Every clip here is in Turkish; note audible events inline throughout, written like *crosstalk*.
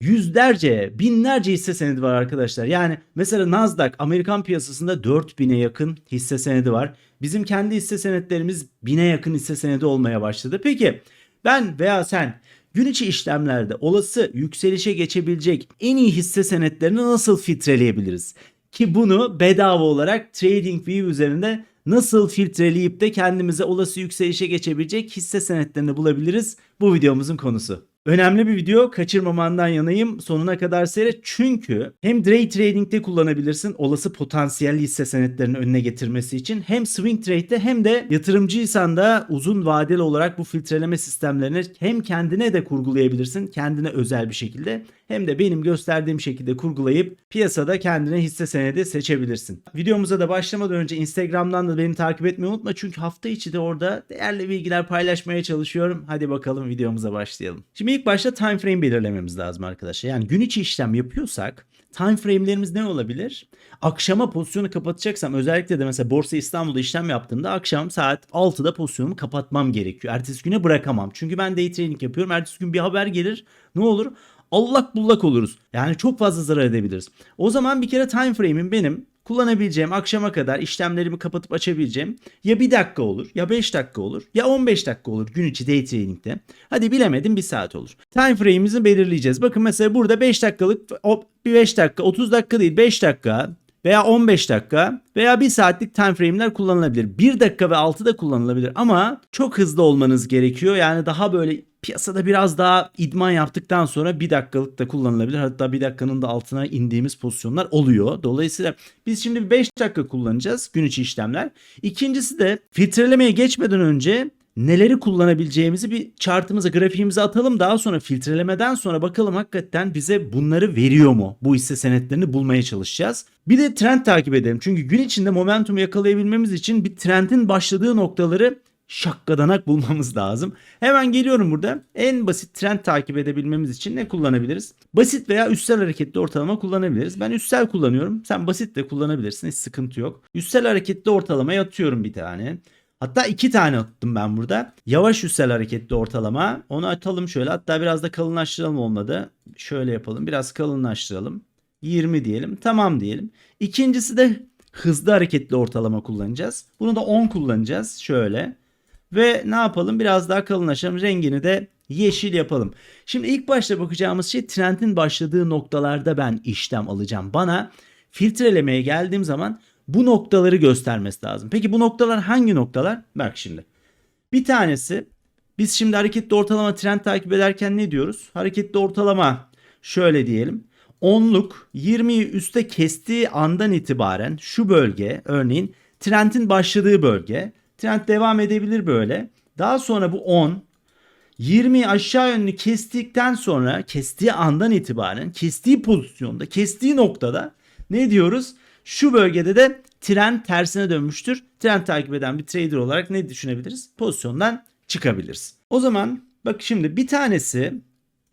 yüzlerce, binlerce hisse senedi var arkadaşlar. Yani mesela Nasdaq Amerikan piyasasında 4000'e yakın hisse senedi var. Bizim kendi hisse senetlerimiz 1000'e yakın hisse senedi olmaya başladı. Peki ben veya sen gün içi işlemlerde olası yükselişe geçebilecek en iyi hisse senetlerini nasıl filtreleyebiliriz? Ki bunu bedava olarak TradingView üzerinde nasıl filtreleyip de kendimize olası yükselişe geçebilecek hisse senetlerini bulabiliriz? Bu videomuzun konusu. Önemli bir video kaçırmamandan yanayım sonuna kadar seyret çünkü hem day trading'de kullanabilirsin olası potansiyel hisse senetlerini önüne getirmesi için hem swing trade'de hem de yatırımcıysan da uzun vadeli olarak bu filtreleme sistemlerini hem kendine de kurgulayabilirsin kendine özel bir şekilde hem de benim gösterdiğim şekilde kurgulayıp piyasada kendine hisse senedi seçebilirsin. Videomuza da başlamadan önce Instagram'dan da beni takip etmeyi unutma çünkü hafta içi de orada değerli bilgiler paylaşmaya çalışıyorum. Hadi bakalım videomuza başlayalım. Şimdi ilk başta time frame belirlememiz lazım arkadaşlar. Yani gün içi işlem yapıyorsak time frame'lerimiz ne olabilir? Akşama pozisyonu kapatacaksam özellikle de mesela Borsa İstanbul'da işlem yaptığımda akşam saat 6'da pozisyonumu kapatmam gerekiyor. Ertesi güne bırakamam. Çünkü ben day trading yapıyorum. Ertesi gün bir haber gelir. Ne olur? allak bullak oluruz. Yani çok fazla zarar edebiliriz. O zaman bir kere time frame'im benim kullanabileceğim akşama kadar işlemlerimi kapatıp açabileceğim ya bir dakika olur ya 5 dakika olur ya 15 dakika olur gün içi day trading'de. Hadi bilemedim bir saat olur. Time frame'imizi belirleyeceğiz. Bakın mesela burada 5 dakikalık bir 5 dakika 30 dakika değil 5 dakika veya 15 dakika veya 1 saatlik time frame'ler kullanılabilir. 1 dakika ve 6 da kullanılabilir ama çok hızlı olmanız gerekiyor. Yani daha böyle piyasada biraz daha idman yaptıktan sonra 1 dakikalık da kullanılabilir. Hatta 1 dakikanın da altına indiğimiz pozisyonlar oluyor. Dolayısıyla biz şimdi 5 dakika kullanacağız gün içi işlemler. İkincisi de filtrelemeye geçmeden önce neleri kullanabileceğimizi bir chartımıza, grafiğimize atalım. Daha sonra filtrelemeden sonra bakalım hakikaten bize bunları veriyor mu? Bu hisse senetlerini bulmaya çalışacağız. Bir de trend takip edelim. Çünkü gün içinde momentumu yakalayabilmemiz için bir trendin başladığı noktaları şakkadanak bulmamız lazım. Hemen geliyorum burada. En basit trend takip edebilmemiz için ne kullanabiliriz? Basit veya üstel hareketli ortalama kullanabiliriz. Ben üstel kullanıyorum. Sen basit de kullanabilirsin. Hiç sıkıntı yok. Üstel hareketli ortalamaya atıyorum bir tane. Hatta iki tane attım ben burada. Yavaş üstel hareketli ortalama. Onu atalım şöyle. Hatta biraz da kalınlaştıralım olmadı. Şöyle yapalım. Biraz kalınlaştıralım. 20 diyelim. Tamam diyelim. İkincisi de hızlı hareketli ortalama kullanacağız. Bunu da 10 kullanacağız. Şöyle. Ve ne yapalım? Biraz daha kalınlaşalım. Rengini de yeşil yapalım. Şimdi ilk başta bakacağımız şey trendin başladığı noktalarda ben işlem alacağım. Bana filtrelemeye geldiğim zaman bu noktaları göstermesi lazım. Peki bu noktalar hangi noktalar? Bak şimdi. Bir tanesi biz şimdi hareketli ortalama trend takip ederken ne diyoruz? Hareketli ortalama şöyle diyelim. Onluk 20'yi üste kestiği andan itibaren şu bölge örneğin trendin başladığı bölge. Trend devam edebilir böyle. Daha sonra bu 10 20 aşağı yönlü kestikten sonra kestiği andan itibaren kestiği pozisyonda kestiği noktada ne diyoruz? Şu bölgede de trend tersine dönmüştür. Trend takip eden bir trader olarak ne düşünebiliriz? Pozisyondan çıkabiliriz. O zaman bak şimdi bir tanesi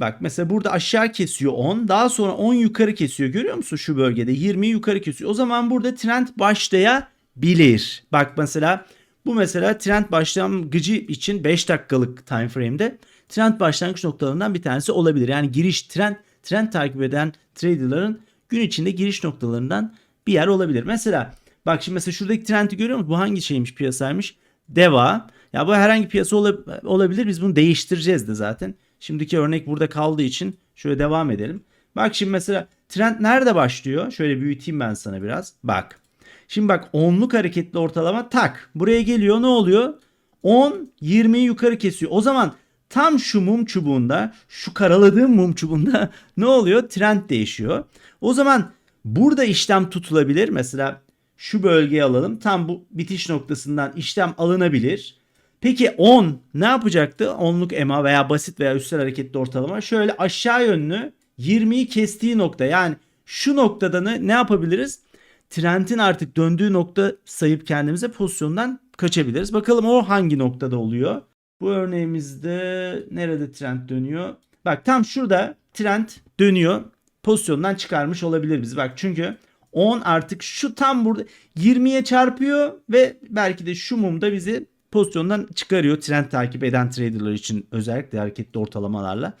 bak mesela burada aşağı kesiyor 10 daha sonra 10 yukarı kesiyor görüyor musun şu bölgede 20 yukarı kesiyor. O zaman burada trend başlayabilir. Bak mesela bu mesela trend başlangıcı için 5 dakikalık time frame'de trend başlangıç noktalarından bir tanesi olabilir. Yani giriş trend trend takip eden traderların gün içinde giriş noktalarından bir yer olabilir. Mesela bak şimdi mesela şuradaki trendi görüyor musun? Bu hangi şeymiş piyasaymış? Deva. Ya bu herhangi piyasa olabilir. Biz bunu değiştireceğiz de zaten. Şimdiki örnek burada kaldığı için şöyle devam edelim. Bak şimdi mesela trend nerede başlıyor? Şöyle büyüteyim ben sana biraz. Bak. Şimdi bak onluk hareketli ortalama tak. Buraya geliyor ne oluyor? 10 20'yi yukarı kesiyor. O zaman tam şu mum çubuğunda şu karaladığım mum çubuğunda *laughs* ne oluyor? Trend değişiyor. O zaman burada işlem tutulabilir. Mesela şu bölgeyi alalım. Tam bu bitiş noktasından işlem alınabilir. Peki 10 ne yapacaktı? Onluk EMA veya basit veya üstel hareketli ortalama şöyle aşağı yönlü 20'yi kestiği nokta yani şu noktada ne, ne yapabiliriz? trendin artık döndüğü nokta sayıp kendimize pozisyondan kaçabiliriz. Bakalım o hangi noktada oluyor? Bu örneğimizde nerede trend dönüyor? Bak tam şurada trend dönüyor. Pozisyondan çıkarmış olabilir biz. Bak çünkü 10 artık şu tam burada 20'ye çarpıyor ve belki de şu mumda bizi pozisyondan çıkarıyor. Trend takip eden traderlar için özellikle hareketli ortalamalarla.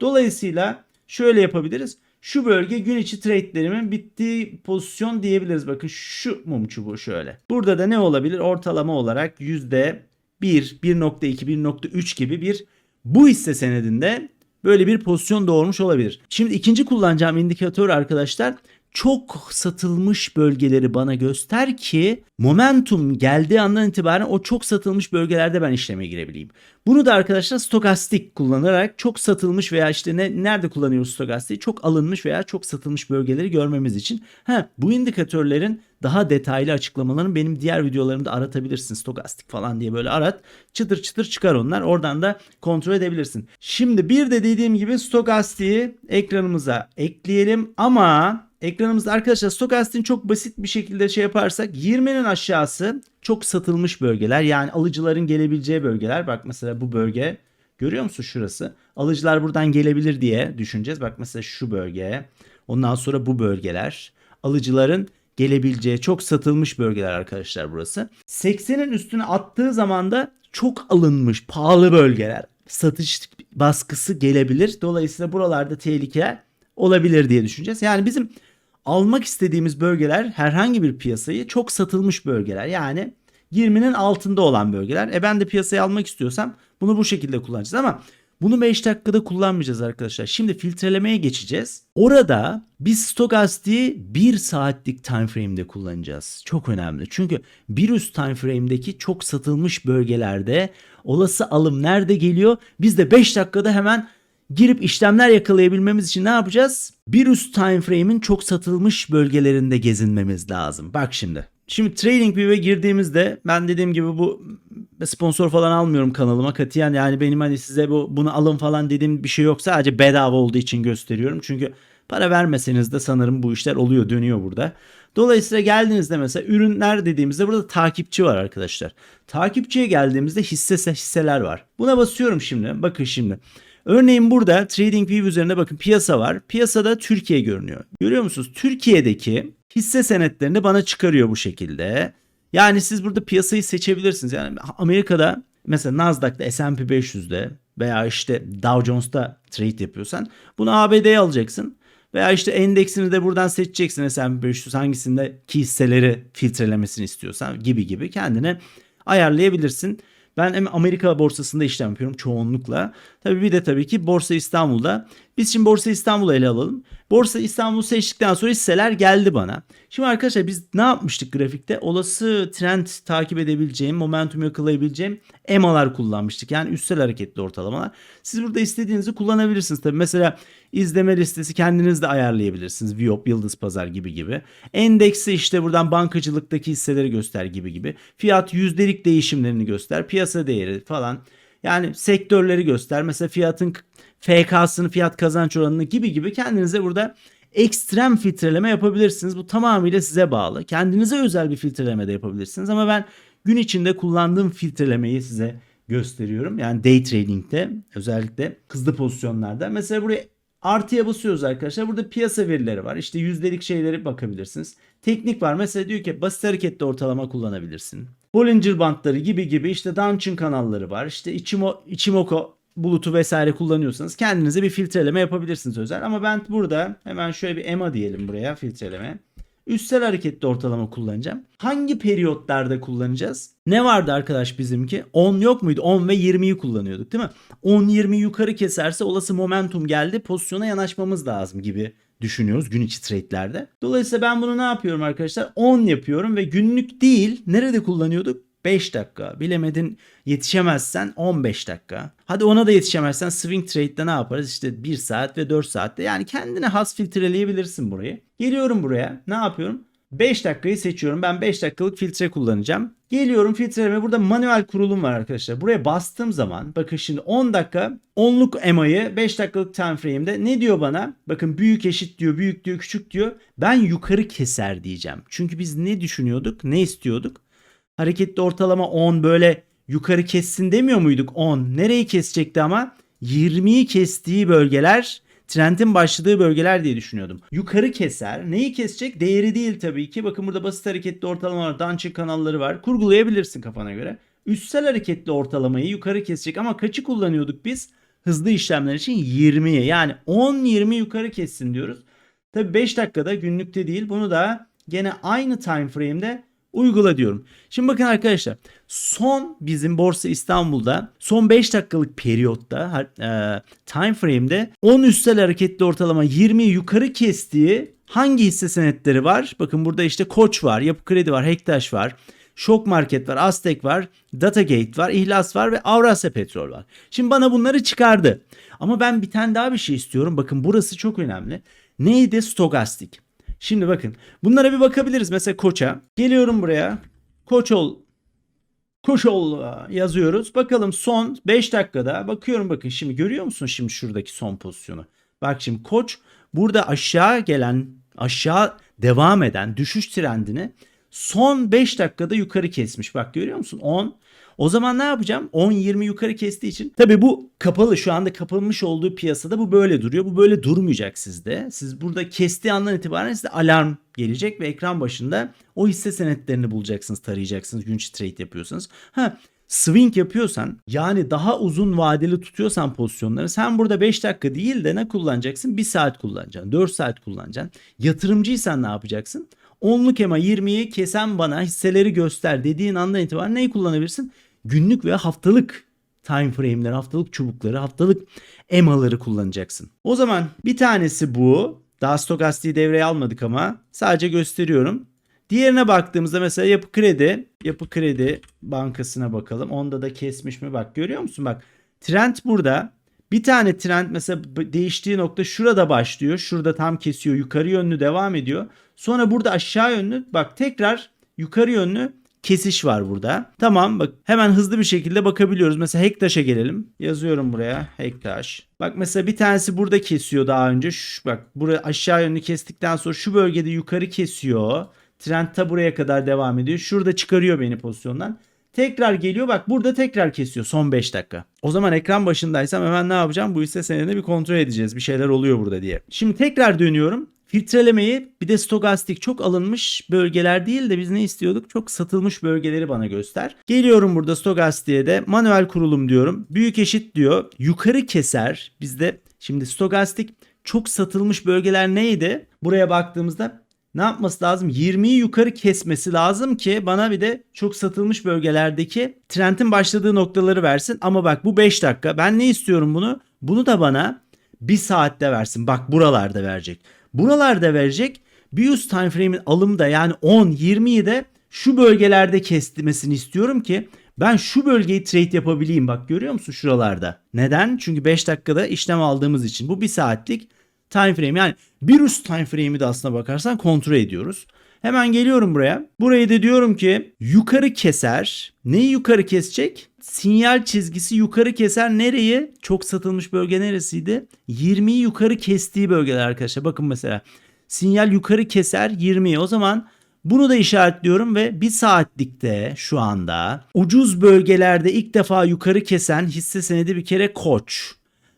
Dolayısıyla şöyle yapabiliriz. Şu bölge gün içi trade'lerimin bittiği pozisyon diyebiliriz. Bakın şu mum çubuğu şöyle. Burada da ne olabilir? Ortalama olarak yüzde 1, 1.2, 1.3 gibi bir bu hisse senedinde böyle bir pozisyon doğurmuş olabilir. Şimdi ikinci kullanacağım indikatör arkadaşlar çok satılmış bölgeleri bana göster ki momentum geldiği andan itibaren o çok satılmış bölgelerde ben işleme girebileyim. Bunu da arkadaşlar stokastik kullanarak çok satılmış veya işte ne, nerede kullanıyoruz stokastiği çok alınmış veya çok satılmış bölgeleri görmemiz için. Ha, bu indikatörlerin daha detaylı açıklamalarını benim diğer videolarımda aratabilirsin. Stokastik falan diye böyle arat. Çıtır çıtır çıkar onlar. Oradan da kontrol edebilirsin. Şimdi bir de dediğim gibi stokastiği ekranımıza ekleyelim ama ekranımızda arkadaşlar stokastin çok basit bir şekilde şey yaparsak 20'nin aşağısı çok satılmış bölgeler yani alıcıların gelebileceği bölgeler. Bak mesela bu bölge görüyor musun şurası? Alıcılar buradan gelebilir diye düşüneceğiz. Bak mesela şu bölge. Ondan sonra bu bölgeler. Alıcıların gelebileceği çok satılmış bölgeler arkadaşlar burası. 80'in üstüne attığı zaman da çok alınmış pahalı bölgeler. Satış baskısı gelebilir. Dolayısıyla buralarda tehlikeler olabilir diye düşüneceğiz. Yani bizim almak istediğimiz bölgeler herhangi bir piyasayı çok satılmış bölgeler. Yani 20'nin altında olan bölgeler. E ben de piyasayı almak istiyorsam bunu bu şekilde kullanacağız ama bunu 5 dakikada kullanmayacağız arkadaşlar. Şimdi filtrelemeye geçeceğiz. Orada biz stokastiği 1 saatlik time frame'de kullanacağız. Çok önemli. Çünkü bir üst time frame'deki çok satılmış bölgelerde olası alım nerede geliyor? Biz de 5 dakikada hemen girip işlemler yakalayabilmemiz için ne yapacağız? Bir üst time frame'in çok satılmış bölgelerinde gezinmemiz lazım. Bak şimdi. Şimdi TradingView'e girdiğimizde ben dediğim gibi bu sponsor falan almıyorum kanalıma katiyen yani benim hani size bu bunu alın falan dediğim bir şey yok sadece bedava olduğu için gösteriyorum çünkü para vermeseniz de sanırım bu işler oluyor dönüyor burada. Dolayısıyla geldiğinizde mesela ürünler dediğimizde burada takipçi var arkadaşlar. Takipçiye geldiğimizde hisse hisseler var. Buna basıyorum şimdi. Bakın şimdi. Örneğin burada TradingView üzerinde bakın piyasa var. Piyasada Türkiye görünüyor. Görüyor musunuz? Türkiye'deki hisse senetlerini bana çıkarıyor bu şekilde. Yani siz burada piyasayı seçebilirsiniz. Yani Amerika'da mesela Nasdaq'ta S&P 500'de veya işte Dow Jones'ta trade yapıyorsan bunu ABD'ye alacaksın. Veya işte endeksini de buradan seçeceksin S&P 500 hangisindeki hisseleri filtrelemesini istiyorsan gibi gibi kendine ayarlayabilirsin. Ben hem Amerika borsasında işlem yapıyorum çoğunlukla. Tabii bir de tabii ki Borsa İstanbul'da. Biz şimdi Borsa İstanbul'u ele alalım. Borsa İstanbul'u seçtikten sonra hisseler geldi bana. Şimdi arkadaşlar biz ne yapmıştık grafikte? Olası trend takip edebileceğim, momentum yakalayabileceğim EMA'lar kullanmıştık. Yani üstsel hareketli ortalamalar. Siz burada istediğinizi kullanabilirsiniz. Tabii mesela izleme listesi kendiniz de ayarlayabilirsiniz. Viyop, Yıldız Pazar gibi gibi. Endeksi işte buradan bankacılıktaki hisseleri göster gibi gibi. Fiyat yüzdelik değişimlerini göster. Piyasa değeri falan. Yani sektörleri göster. Mesela fiyatın FK'sını, fiyat kazanç oranını gibi gibi kendinize burada ekstrem filtreleme yapabilirsiniz. Bu tamamıyla size bağlı. Kendinize özel bir filtreleme de yapabilirsiniz ama ben gün içinde kullandığım filtrelemeyi size gösteriyorum. Yani day trading'de özellikle hızlı pozisyonlarda. Mesela buraya artıya basıyoruz arkadaşlar. Burada piyasa verileri var. İşte yüzdelik şeyleri bakabilirsiniz. Teknik var. Mesela diyor ki basit hareketli ortalama kullanabilirsin. Bollinger bantları gibi gibi işte Dungeon kanalları var. İşte Ichimo, Ichimoku bulutu vesaire kullanıyorsanız kendinize bir filtreleme yapabilirsiniz özel. Ama ben burada hemen şöyle bir EMA diyelim buraya filtreleme. Üstsel hareketli ortalama kullanacağım. Hangi periyotlarda kullanacağız? Ne vardı arkadaş bizimki? 10 yok muydu? 10 ve 20'yi kullanıyorduk değil mi? 10-20 yukarı keserse olası momentum geldi pozisyona yanaşmamız lazım gibi düşünüyoruz gün içi trade'lerde. Dolayısıyla ben bunu ne yapıyorum arkadaşlar? 10 yapıyorum ve günlük değil nerede kullanıyorduk? 5 dakika. Bilemedin yetişemezsen 15 dakika. Hadi ona da yetişemezsen swing trade'de ne yaparız? İşte 1 saat ve 4 saatte. Yani kendine has filtreleyebilirsin burayı. Geliyorum buraya. Ne yapıyorum? 5 dakikayı seçiyorum. Ben 5 dakikalık filtre kullanacağım. Geliyorum filtreleme. Burada manuel kurulum var arkadaşlar. Buraya bastığım zaman bakın şimdi 10 dakika 10'luk EMA'yı 5 dakikalık time frame'de ne diyor bana? Bakın büyük eşit diyor, büyük diyor, küçük diyor. Ben yukarı keser diyeceğim. Çünkü biz ne düşünüyorduk? Ne istiyorduk? Hareketli ortalama 10 böyle yukarı kessin demiyor muyduk 10? Nereyi kesecekti ama? 20'yi kestiği bölgeler trendin başladığı bölgeler diye düşünüyordum. Yukarı keser. Neyi kesecek? Değeri değil tabii ki. Bakın burada basit hareketli ortalama var. Dançık kanalları var. Kurgulayabilirsin kafana göre. Üstsel hareketli ortalamayı yukarı kesecek ama kaçı kullanıyorduk biz? hızlı işlemler için 20'ye yani 10-20 yukarı kessin diyoruz. Tabi 5 dakikada günlükte değil bunu da gene aynı time frame'de uygula diyorum. Şimdi bakın arkadaşlar son bizim Borsa İstanbul'da son 5 dakikalık periyotta e, time frame'de 10 üstel hareketli ortalama 20 yukarı kestiği hangi hisse senetleri var? Bakın burada işte Koç var, Yapı Kredi var, Hektaş var. Şok Market var, Aztek var, Datagate var, İhlas var ve Avrasya Petrol var. Şimdi bana bunları çıkardı. Ama ben bir tane daha bir şey istiyorum. Bakın burası çok önemli. Neydi? Stokastik. Şimdi bakın bunlara bir bakabiliriz. Mesela Koç'a. Geliyorum buraya. Koç ol. Koç ol yazıyoruz. Bakalım son 5 dakikada. Bakıyorum bakın şimdi görüyor musun şimdi şuradaki son pozisyonu? Bak şimdi Koç burada aşağı gelen aşağı devam eden düşüş trendini son 5 dakikada yukarı kesmiş. Bak görüyor musun? 10. O zaman ne yapacağım? 10-20 yukarı kestiği için. Tabi bu kapalı şu anda kapılmış olduğu piyasada bu böyle duruyor. Bu böyle durmayacak sizde. Siz burada kestiği andan itibaren size alarm gelecek ve ekran başında o hisse senetlerini bulacaksınız, tarayacaksınız. Gün trade yapıyorsanız. Ha swing yapıyorsan yani daha uzun vadeli tutuyorsan pozisyonları sen burada 5 dakika değil de ne kullanacaksın? 1 saat kullanacaksın. 4 saat kullanacaksın. Yatırımcıysan ne yapacaksın? Onluk EMA 20'yi kesen bana hisseleri göster dediğin andan itibaren neyi kullanabilirsin? Günlük veya haftalık time frame'ler, haftalık çubukları, haftalık EMA'ları kullanacaksın. O zaman bir tanesi bu. Daha stokastiği devreye almadık ama sadece gösteriyorum. Diğerine baktığımızda mesela Yapı Kredi, Yapı Kredi Bankası'na bakalım. Onda da kesmiş mi? Bak görüyor musun? Bak trend burada. Bir tane trend mesela değiştiği nokta şurada başlıyor. Şurada tam kesiyor. Yukarı yönlü devam ediyor. Sonra burada aşağı yönlü bak tekrar yukarı yönlü kesiş var burada. Tamam bak hemen hızlı bir şekilde bakabiliyoruz. Mesela Hektaş'a gelelim. Yazıyorum buraya Hektaş. Bak mesela bir tanesi burada kesiyor daha önce. Şu, bak buraya aşağı yönlü kestikten sonra şu bölgede yukarı kesiyor. Trend ta buraya kadar devam ediyor. Şurada çıkarıyor beni pozisyondan. Tekrar geliyor bak burada tekrar kesiyor son 5 dakika. O zaman ekran başındaysam hemen ne yapacağım? Bu hisse senedini bir kontrol edeceğiz. Bir şeyler oluyor burada diye. Şimdi tekrar dönüyorum. Filtrelemeyi bir de stokastik çok alınmış bölgeler değil de biz ne istiyorduk? Çok satılmış bölgeleri bana göster. Geliyorum burada stokastiğe de manuel kurulum diyorum. Büyük eşit diyor. Yukarı keser. Bizde şimdi stokastik çok satılmış bölgeler neydi? Buraya baktığımızda ne yapması lazım? 20'yi yukarı kesmesi lazım ki bana bir de çok satılmış bölgelerdeki trendin başladığı noktaları versin. Ama bak bu 5 dakika. Ben ne istiyorum bunu? Bunu da bana bir saatte versin. Bak buralarda verecek. Buralarda verecek. Bir üst time frame'in alımda yani 10, 20'yi de şu bölgelerde kestirmesini istiyorum ki ben şu bölgeyi trade yapabileyim. Bak görüyor musun şuralarda? Neden? Çünkü 5 dakikada işlem aldığımız için. Bu bir saatlik time frame. Yani bir üst time frame'i de aslına bakarsan kontrol ediyoruz. Hemen geliyorum buraya. Burayı da diyorum ki yukarı keser. Neyi yukarı kesecek? Sinyal çizgisi yukarı keser. Nereyi? Çok satılmış bölge neresiydi? 20'yi yukarı kestiği bölgeler arkadaşlar. Bakın mesela sinyal yukarı keser 20'yi. O zaman bunu da işaretliyorum ve bir saatlikte şu anda ucuz bölgelerde ilk defa yukarı kesen hisse senedi bir kere koç.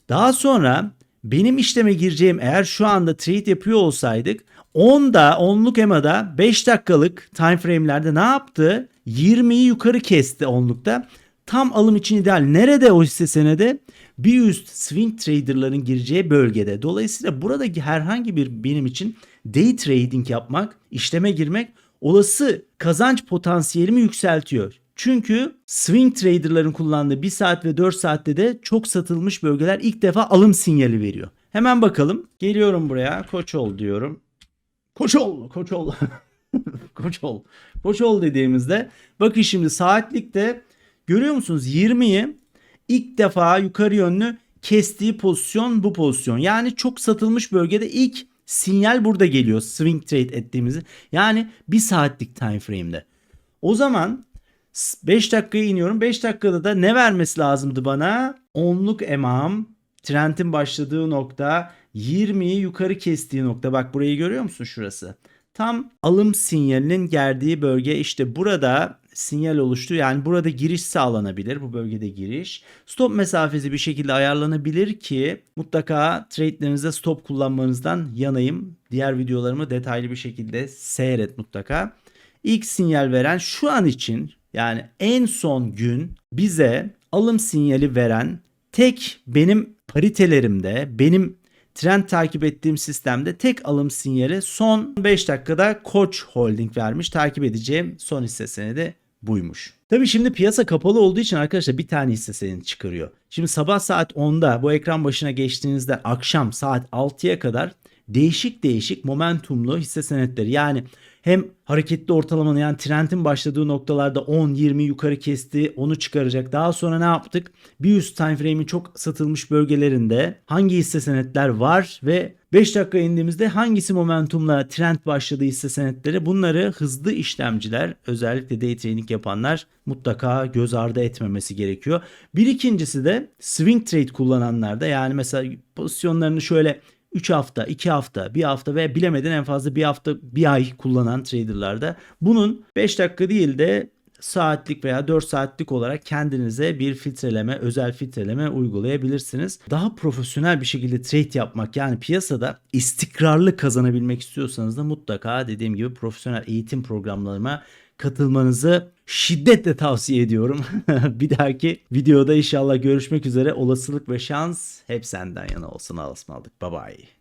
Daha sonra benim işleme gireceğim eğer şu anda trade yapıyor olsaydık 10'da 10'luk EMA'da 5 dakikalık time frame'lerde ne yaptı? 20'yi yukarı kesti 10'lukta. Tam alım için ideal. Nerede o hisse senedi? Bir üst swing traderların gireceği bölgede. Dolayısıyla buradaki herhangi bir benim için day trading yapmak, işleme girmek olası kazanç potansiyelimi yükseltiyor. Çünkü swing traderların kullandığı 1 saat ve 4 saatte de çok satılmış bölgeler ilk defa alım sinyali veriyor. Hemen bakalım. Geliyorum buraya. Koç ol diyorum. Koç ol, koç *laughs* ol. koç ol. Koç ol dediğimizde bakın şimdi saatlikte görüyor musunuz 20'yi ilk defa yukarı yönlü kestiği pozisyon bu pozisyon. Yani çok satılmış bölgede ilk sinyal burada geliyor swing trade ettiğimizi. Yani bir saatlik time frame'de. O zaman 5 dakikaya iniyorum. 5 dakikada da ne vermesi lazımdı bana? Onluk emam. Trendin başladığı nokta 20'yi yukarı kestiği nokta. Bak burayı görüyor musun şurası? Tam alım sinyalinin geldiği bölge işte burada sinyal oluştu. Yani burada giriş sağlanabilir. Bu bölgede giriş. Stop mesafesi bir şekilde ayarlanabilir ki mutlaka trade'lerinizde stop kullanmanızdan yanayım. Diğer videolarımı detaylı bir şekilde seyret mutlaka. İlk sinyal veren şu an için yani en son gün bize alım sinyali veren tek benim paritelerimde, benim trend takip ettiğim sistemde tek alım sinyali son 5 dakikada Koç Holding vermiş. Takip edeceğim son hisse senedi buymuş. Tabii şimdi piyasa kapalı olduğu için arkadaşlar bir tane hisse senedi çıkarıyor. Şimdi sabah saat 10'da bu ekran başına geçtiğinizde akşam saat 6'ya kadar değişik değişik momentumlu hisse senetleri yani hem hareketli ortalamanın yani trendin başladığı noktalarda 10-20 yukarı kesti onu çıkaracak. Daha sonra ne yaptık? Bir üst time frame'in çok satılmış bölgelerinde hangi hisse senetler var ve 5 dakika indiğimizde hangisi momentumla trend başladığı hisse senetleri bunları hızlı işlemciler özellikle day trading yapanlar mutlaka göz ardı etmemesi gerekiyor. Bir ikincisi de swing trade kullananlarda yani mesela pozisyonlarını şöyle 3 hafta, 2 hafta, 1 hafta ve bilemedin en fazla 1 hafta, 1 ay kullanan traderlarda bunun 5 dakika değil de saatlik veya 4 saatlik olarak kendinize bir filtreleme, özel filtreleme uygulayabilirsiniz. Daha profesyonel bir şekilde trade yapmak yani piyasada istikrarlı kazanabilmek istiyorsanız da mutlaka dediğim gibi profesyonel eğitim programlarıma katılmanızı şiddetle tavsiye ediyorum. *laughs* bir dahaki videoda inşallah görüşmek üzere. Olasılık ve şans hep senden yana olsun. Alasmalık. Bye bye.